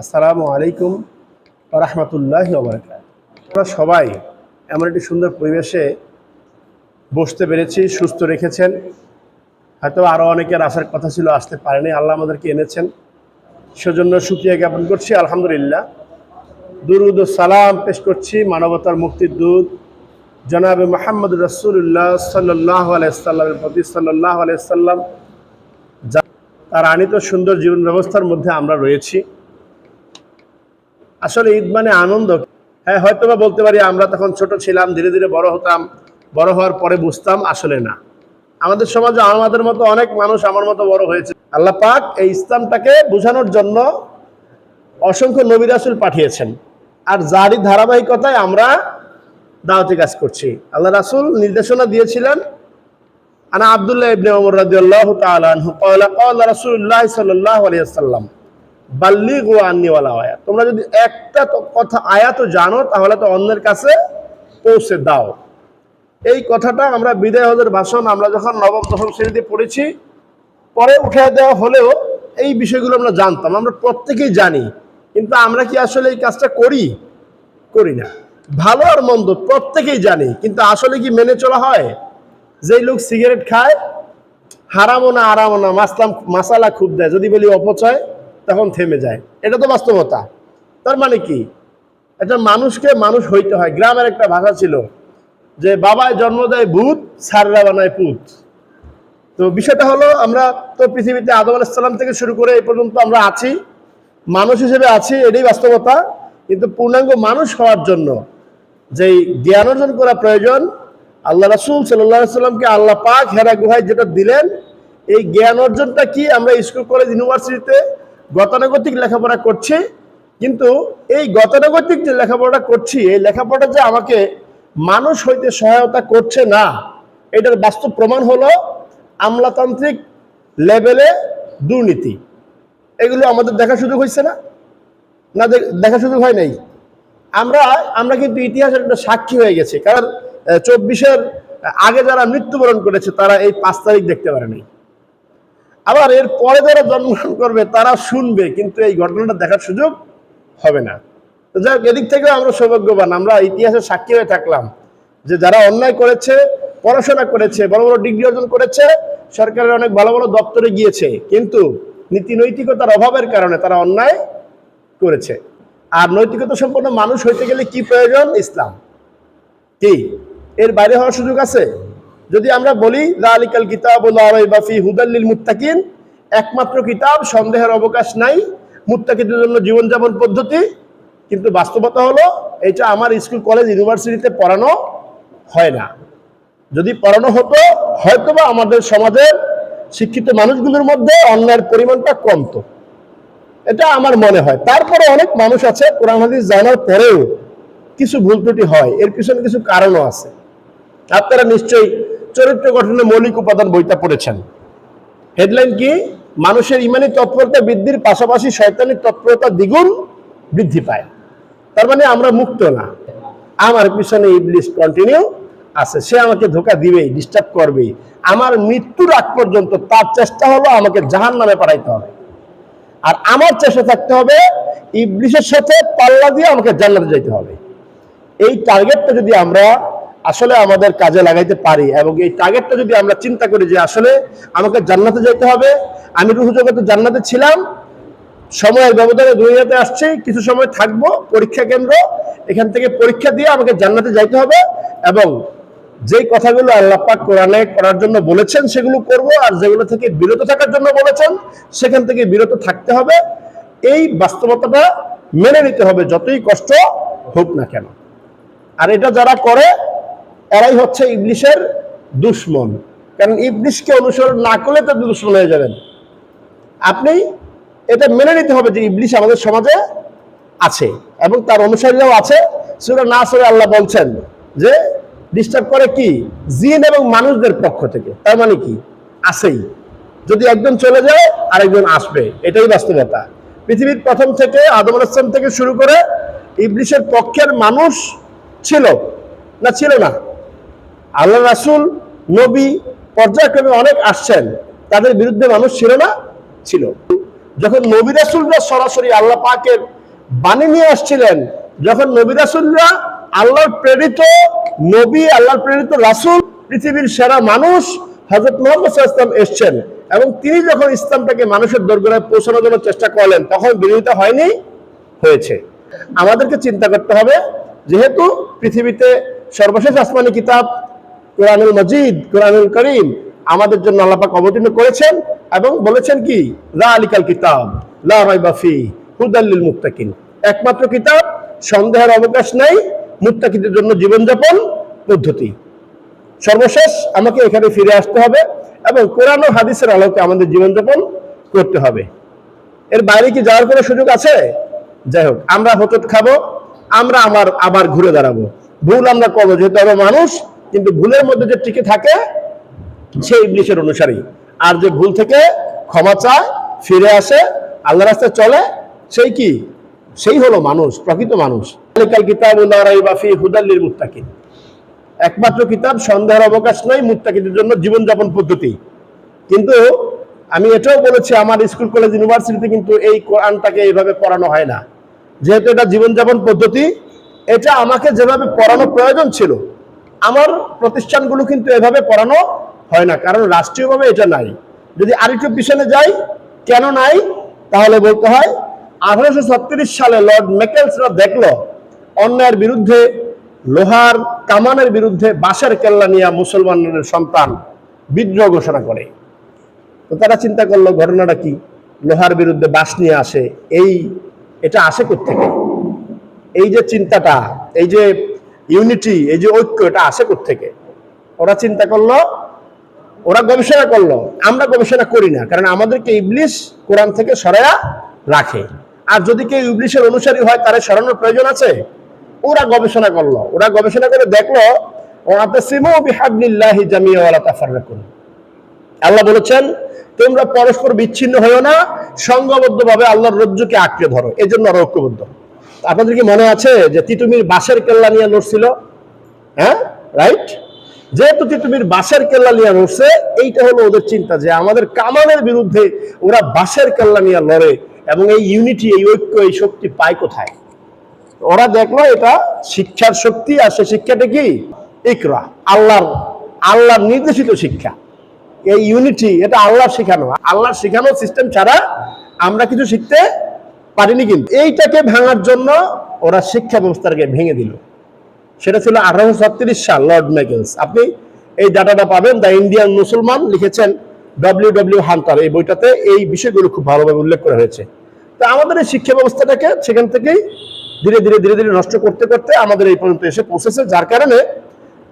আসসালামু আলাইকুম রহমতুল্লাহ আমরা সবাই এমন একটি সুন্দর পরিবেশে বসতে পেরেছি, সুস্থ রেখেছেন। হয়তো আরও অনেকের আসার কথা ছিল, আসতে পারেনি, আল্লাহ আমাদেরকে এনেছেন। সেজন্য সুক্রিয়া জ্ঞাপন করছি, আলহামদুলিল্লাহ। দুরুদ সালাম পেশ করছি মানবতার মুক্তির দূত, জনাবে মোহাম্মদ রসুল্লাহ সাল্লাহ আলাইসাল্লামের প্রতি সাল্লাহ আলাইসাল্লাম তার আনিত সুন্দর জীবন ব্যবস্থার মধ্যে আমরা রয়েছি। আসলে ঈদ মানে আনন্দ। হ্যাঁ হয়তো বা বলতে পারি আমরা তখন ছোট ছিলাম, ধীরে ধীরে বড় হতাম, বড় হওয়ার পরে বুঝতাম, আসলে না। আমাদের সমাজে আমাদের মতো অনেক মানুষ আমার মতো বড় হয়েছে। আল্লাহ পাক এই ইসলামটাকে বোঝানোর জন্য অসংখ্য নবিরাসুল পাঠিয়েছেন। আর যারই ধারাবাহিকতায় আমরা দাওয়াতি কাজ করছি। আল্লাহ রাসুল নির্দেশনা দিয়েছিলেন, আনা আবদুল্লাহ ইবনে ওমর রাদিয়াল্লাহু তাআলা আনহু, ক্বালা ক্বালা রাসূলুল্লাহ সাল্লাল্লাহু আলাইহি ওয়াসাল্লাম। বাল্লিগু ওয়ালা আয়াত। তোমরা যদি একটা কথা, আয়াত জানো, তাহলে তো অন্যের কাছে পৌঁছে দাও। এই কথাটা আমরা বিদায় হজের ভাষণ, আমরা যখন নবম, দশম শ্রেণীতে পড়েছি, পরে উঠে দেওয়া হলেও এই বিষয়গুলো আমরা জানতাম। আমরা প্রত্যেকেই জানি, কিন্তু আমরা কি আসলে এই কাজটা করি? করি না। ভালো আর মন্দ প্রত্যেকেই জানি, কিন্তু আসলে কি মেনে চলা হয়? যেই লোক সিগারেট খায়, হারামো না, আরামো না, মাসলাম, মাসালা খুব দেয়, যদি বলি অপচয় তখন থেমে যায়। এটা তো বাস্তবতা। তার মানে কি? একটা মানুষকে মানুষ হইতে হয়। গ্রামের একটা ভাষা ছিল যে, বাবায় জন্ম দেয় ভূত, সাররা বানায় পুত। তো বিষয়টা হলো, আমরা তো পৃথিবীতে আদম আলাইসাল্লাম থেকে শুরু করে এই পর্যন্ত আমরা আছি। মানুষ হিসেবে আছি, এটাই বাস্তবতা। কিন্তু পূর্ণাঙ্গ মানুষ হওয়ার জন্য যেই জ্ঞান অর্জন করা প্রয়োজন, আল্লাহ রাসুল সাল্লাহ সাল্লামকে আল্লাহ পাক হেরা গুহায় যেটা দিলেন, এই জ্ঞান অর্জনটা কি? আমরা স্কুল, কলেজ, ইউনিভার্সিটিতে গতানুগতিক লেখাপড়া করছি, কিন্তু এই গতানুগতিক যে লেখাপড়াটা করছি, এই লেখাপড়া যে আমাকে মানুষ হইতে সহায়তা করছে না, এটার বাস্তব প্রমাণ হলো আমলাতান্ত্রিক লেভেলে দুর্নীতি। এগুলো আমাদের দেখা সুযোগ হয়েছে না? না দেখা সুযোগ হয় নাই? আমরা আমরা কিন্তু ইতিহাসের একটা সাক্ষী হয়ে গেছি, কারণ চব্বিশের আগে যারা মৃত্যুবরণ করেছে, তারা এই পাঁচ তারিখ দেখতে পারেনি। আবার এর পরে যারা জন্মগ্রহণ করবে, তারা শুনবে, কিন্তু এই ঘটনাটা দেখার সুযোগ হবে না। যাই হোক, এদিক থেকেও আমরা সৌভাগ্যবান, আমরা ইতিহাসের সাক্ষী হয়ে থাকলাম যে যারা অন্যায় করেছে, পড়াশোনা করেছে, বড় বড় ডিগ্রি অর্জন করেছে, সরকারের অনেক ভালো ভালো দপ্তরে গিয়েছে, কিন্তু নীতি নৈতিকতার অভাবের কারণে তারা অন্যায় করেছে। আর নৈতিকতা সম্পন্ন মানুষ হইতে গেলে কি প্রয়োজন? ইসলাম। কি? এর বাইরে হওয়ার সুযোগ আছে? যদি আমরা বলি লালিকাল কিতাব বাফি হুদাল্লিল মুত্তাকিন একমাত্র কিতাব, সন্দেহের অবকাশ নাই, মুত্তাকিদের জন্য জীবনযাপন পদ্ধতি। কিন্তু বাস্তবতা হলো, এটা আমার স্কুল, কলেজ, ইউনিভার্সিটিতে পড়ানো হয় না। যদি পড়ানো হতো, হয়তোবা আমাদের সমাজের শিক্ষিত মানুষগুলোর মধ্যে অন্যায়ের পরিমাণটা কমতো। এটা আমার মনে হয়। তারপরে অনেক মানুষ আছে, কোরআন, হাদিস জানার পরেও কিছু ভুল ত্রুটি হয়। এর পিছনে কিছু কারণও আছে। আপনারা নিশ্চয়ই চরিত্র গঠনের মৌলিক উপাদান বইটা পড়েছেন। হেডলাইন কি? মানুষের ইমানি তৎপরতা বৃদ্ধির পাশাপাশি শয়তানি তৎপরতা দ্বিগুণ বৃদ্ধি পায়। তার মানে আমরা মুক্ত না। আমার পিছনে ইবলিশ কন্টিনিউ আছে। সে আমাকে ধোকা দিবেই ডিস্টার্ব করবেই। আমার মৃত্যুর আগ পর্যন্ত তার চেষ্টা হলো আমাকে জাহান নামে পাঠাইতে হবে। আর আমার চেষ্টা থাকতে হবে ইবলিশের সাথে পাল্লা দিয়ে আমাকে জান্নাতে যেতে হবে। এই টার্গেটটা যদি আমরা আসলে আমাদের কাজে লাগাইতে পারি এবং এই টার্গেটটা যদি আমরা চিন্তা করি যে আসলে আমাকে জান্নাতে যেতে হবে, আমি রুহু জগতে জান্নাতে ছিলাম সময়ের ব্যবধানে দুনিয়াতে আসছি, কিছু সময় থাকব, পরীক্ষা কেন্দ্র, এখান থেকে পরীক্ষা দিয়ে আমাকে জান্নাতে যাইতে হবে এবং যেই কথাগুলো আল্লাহ পাক কোরআনে করার জন্য বলেছেন সেগুলো করব আর যেগুলো থেকে বিরত থাকার জন্য বলেছেন, সেখান থেকে বিরত থাকতে হবে। এই বাস্তবতাটা মেনে নিতে হবে, যতই কষ্ট হোক না কেন। আর এটা যারা করে এরাই হচ্ছে ইবলিশের দুশ্মন। কারণ ইবলিশকে অনুসরণ না করলে তো দুশ্মন হয়ে যাবেন। আপনি এটা মেনে নিতে হবে যে ইবলিশ আমাদের সমাজে আছে এবং তার অনুসারীরাও আছে। সুরা না সরে আল্লাহ বলছেন যে ডিস্টার্ব করে কি? জিন এবং মানুষদের পক্ষ থেকে। তার মানে কি? আছেই। যদি একজন চলে যায়, আরেকজন আসবে। এটাই বাস্তবতা। পৃথিবীর প্রথম থেকে, আদম আলাইসলাম থেকে শুরু করে ইবলিশের পক্ষের মানুষ ছিল। না ছিল না? আল্লাহ রাসুল, নবী, পর্যায়ক্রমে অনেক আসছেন। তাদের বিরুদ্ধে মানুষ ছিল না, ছিল। যখন নবী রাসুলরা সরাসরি আল্লাহ পাকের বাণী নিয়ে আসছিলেন, যখন নবী রাসুলরা আল্লাহর প্রেরিত নবী, আল্লাহর প্রেরিত রাসুল, পৃথিবীর সেরা মানুষ হযরত মুহাম্মদ এসেছেন এবং তিনি যখন ইসলামটাকে মানুষের দরবারে পৌঁছানোর জন্য চেষ্টা করলেন, তখন বিরোধিতা হয়নি, হয়েছে। আমাদেরকে চিন্তা করতে হবে, যেহেতু পৃথিবীতে সর্বশেষ আসমানি কিতাব কোরআনুল মজিদ, কোরআনুল করিম আমাদের জন্য আল্লাপাক অবতীর্ণ করেছেন এবং বলেছেন কি? লা আলিকাল কিতাব, লা রাইবা ফি হুদাল্লিল মুত্তাকিন। একমাত্র কিতাব, সন্দেহের অবকাশ নাই মুক্তাকিদের জন্য জীবনযাপন পদ্ধতি। সর্বশেষ আমাকে এখানে ফিরে আসতে হবে এবং কোরআন ও হাদিসের আলোকে আমাদের জীবনযাপন করতে হবে। এর বাইরে কি যাওয়ার কোনো সুযোগ আছে? যাই হোক, আমরা হোচট খাব, আমরা আমার আবার ঘুরে দাঁড়াবো। ভুল আমরা করব, যেহেতু আমরা মানুষ কিন্তু ভুলের মধ্যে যে টিকে থাকে সে ইবলিশের অনুসারী। আর যে ভুল থেকে ক্ষমা চায়, ফিরে আসে আল্লাহ রাস্তায় চলে, সেই কি? সেই হলো মানুষ, প্রকৃত মানুষ। হুদাল্লিল মুত্তাকিন। একমাত্র কিতাব, সন্দেহের অবকাশ নাই, মুত্তাকিদের জন্য জীবনযাপন পদ্ধতি। কিন্তু আমি এটাও বলেছি, আমার স্কুল, কলেজ, ইউনিভার্সিটিতে কিন্তু এই কোরআনটাকে এইভাবে পড়ানো হয় না। যেহেতু এটা জীবনযাপন পদ্ধতি, এটা আমাকে যেভাবে পড়ানো প্রয়োজন ছিল আমার প্রতিষ্ঠানগুলো কিন্তু এভাবে পড়ানো হয় না, কারণ রাষ্ট্রীয়ভাবে এটা নাই। যদি আরেকটু পিছনে যাই, কেন নাই? তাহলে বলতে হয়, আঠারোশো সালে লর্ড মেকেলসরা দেখল, অন্যায়ের বিরুদ্ধে, লোহার কামানের বিরুদ্ধে বাঁশের কেল্লা নিয়ে মুসলমানদের সন্তান বিদ্রোহ ঘোষণা করে। তো তারা চিন্তা করল, ঘটনাটা কি? লোহার বিরুদ্ধে বাঁশ নিয়ে আসে, এই, এটা আসে থেকে এই যে চিন্তাটা, এই যে ইউনিটি, এই যে ঐক্য, এটা আসে থেকে ওরা চিন্তা করল, ওরা গবেষণা করল, আমরা গবেষণা করি না, কারণ আমাদেরকে ইবলিশ কোরআন থেকে সরায়া রাখে। আর যদি কেউ ইবলিশের অনুসারী হয়, তার সরানোর প্রয়োজন আছে? ওরা গবেষণা করল, ওরা গবেষণা করে দেখল আল্লাহ বলেছেন, তোমরা পরস্পর বিচ্ছিন্ন হয়েও না, সংঘবদ্ধভাবে আল্লাহর রজ্জুকে আঁকড়ে ধরো এই জন্য ওরা ঐক্যবদ্ধ। আপনাদের কি মনে আছে যে তিতুমির বাঁশের কেল্লা নিয়ে লড়ছিল হ্যাঁ? রাইট যেহেতু তিতুমির বাঁশের কেল্লা নিয়ে লড়ছে এইটা হলো ওদের চিন্তা যে আমাদের কামানের বিরুদ্ধে ওরা বাঁশের কেল্লা নিয়ে লড়ে এবং এই ইউনিটি এই ঐক্য, এই শক্তি পায় কোথায়? ওরা দেখল এটা শিক্ষার শক্তি আর সে শিক্ষাটা কি? ইকরা, আল্লাহর আল্লাহর নির্দেশিত শিক্ষা। এই ইউনিটি এটা আল্লাহর শেখানো। আল্লাহর শেখানো সিস্টেম ছাড়া আমরা কিছু শিখতে পারিনি কিন্তু। এইটাকে ভাঙার জন্য ওরা শিক্ষা ব্যবস্থাকে ভেঙে দিল। সেটা ছিল আঠারোশো ছত্রিশ সাল লর্ড মেকেলস আপনি এই ডাটাটা পাবেন। দ্য ইন্ডিয়ান মুসলমান লিখেছেন ডব্লিউ ডব্লিউ হান্টার এই বইটাতে। এই বিষয়গুলো খুব ভালোভাবে উল্লেখ করা হয়েছে। তো আমাদের এই শিক্ষা ব্যবস্থাটাকে সেখান থেকেই ধীরে ধীরে ধীরে ধীরে নষ্ট করতে করতে আমাদের এই পর্যন্ত এসে পৌঁছেছে, যার কারণে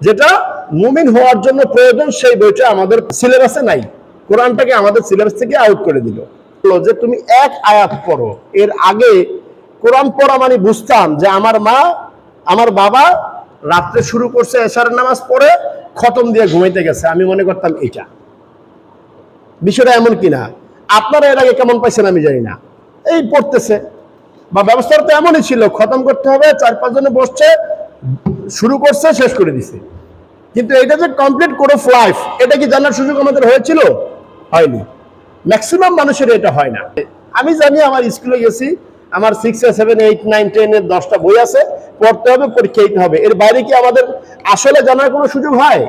যেটা মুমিন হওয়ার জন্য প্রয়োজন, সেই বইটা আমাদের সিলেবাসে নাই। কোরআনটাকে আমাদের সিলেবাস থেকে আউট করে দিল। বলল যে, তুমি এক আয়াত পড়ো। এর আগে কোরআন পড়া মানে বুঝতাম যে, আমার মা, আমার বাবা রাত্রে শুরু করছে এশারের নামাজ পড়ে খতম দিয়ে ঘুমাইতে গেছে। আমি মনে করতাম এটা। বিষয়টা এমন কিনা? আপনারা এর আগে কেমন পাইছেন আমি জানি না। এই পড়তেছে। বা ব্যবস্থাটা তো এমনই ছিল, খতম করতে হবে, চার পাঁচজনে বসছে, শুরু করছে, শেষ করে দিছে। কিন্তু এটা যে কমপ্লিট কোড অফ লাইফ এটা কি জানার সুযোগ আমাদের হয়েছিল? হয়নি। ম্যাক্সিমাম মানুষের এটা হয় না। আমি জানি আমার স্কুলে গেছি, আমার সিক্স সেভেন এইট নাইন টেনের দশটা বই আছে, পড়তে হবে, পরীক্ষা দিতে হবে। এর বাইরে কি আমাদের আসলে জানার কোনো সুযোগ হয়?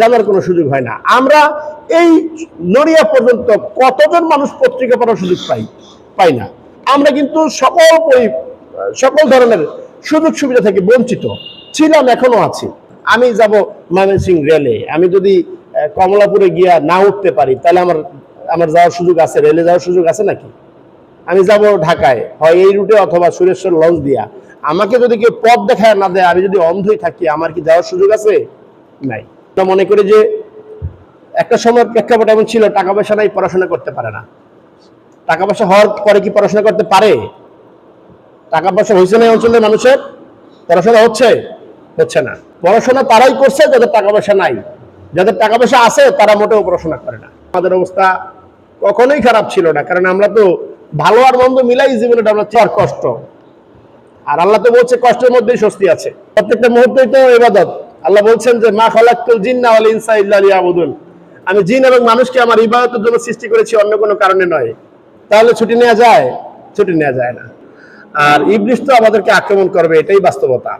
জানার কোনো সুযোগ হয় না। আমরা এই নড়িয়া পর্যন্ত কতজন মানুষ পত্রিকা পড়ার সুযোগ পাই? পাই না। আমরা কিন্তু সকল বই, সকল ধরনের সুযোগ সুবিধা থেকে বঞ্চিত। ছিলাম, এখনও আছি। আমি যাব ময়মনসিং রেলে। আমি যদি কমলাপুরে গিয়া না উঠতে পারি, তাহলে আমার আমার যাওয়ার সুযোগ আছে, রেলে যাওয়ার সুযোগ আছে নাকি? আমি যাব ঢাকায়, হয় এই রুটে অথবা সুরেশ্বর লঞ্চ দিয়া। আমাকে যদি কেউ পথ দেখায় না দেয়, আমি যদি অন্ধই থাকি, আমার কি যাওয়ার সুযোগ আছে? নাই। মনে করি যে একটা সময় প্রেক্ষাপট এমন ছিল, টাকা পয়সা নাই, পড়াশোনা করতে পারে না। টাকা পয়সা হওয়ার পরে কি পড়াশোনা করতে পারে? টাকা পয়সা হয়েছে না অঞ্চলের মানুষের? পড়াশোনা হচ্ছে? হচ্ছে না। পড়াশোনা তারাই করছে, যাদের টাকা পয়সা নাই। যাদের টাকা পয়সা আছে, তারা মোটেও পড়াশোনা করে না। আমাদের অবস্থা কখনোই খারাপ ছিল না কারণ আমরা তো ভালো আর মন্দ মিলাই জীবনটা আমরা চার কষ্ট। আর আল্লাহ তো বলছে কষ্টের মধ্যেই স্বস্তি আছে। প্রত্যেকটা মুহূর্তেই তো এবাদত আল্লাহ বলছেন যে মা খালাক্তুল জিন্না ওয়াল ইনসা ইল্লা লিয়াবুদুন। আমি জিন এবং মানুষকে আমার ইবাদতের জন্য সৃষ্টি করেছি অন্য কোনো কারণে নয়। তাহলে ছুটি নেওয়া যায়? ছুটি নেওয়া যায় না। আর ইবলিশ তো আমাদেরকে আক্রমণ করবে এটাই বাস্তবতা।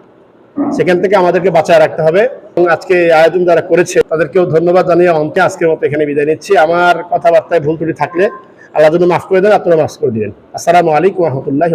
সেখান থেকে আমাদেরকে বাঁচায় রাখতে হবে। এবং আজকে আয়োজন যারা করেছে, তাদেরকেও ধন্যবাদ জানিয়ে অন্তে আজকের মতো এখানে বিদায় নিচ্ছি। আমার কথাবার্তায় ভুল ত্রুটি থাকলে আল্লাহ জন্য মাফ করে দেন, আপনারা মাফ করে দিবেন। আসসালামু আলাইকুম রহমতুল্লাহ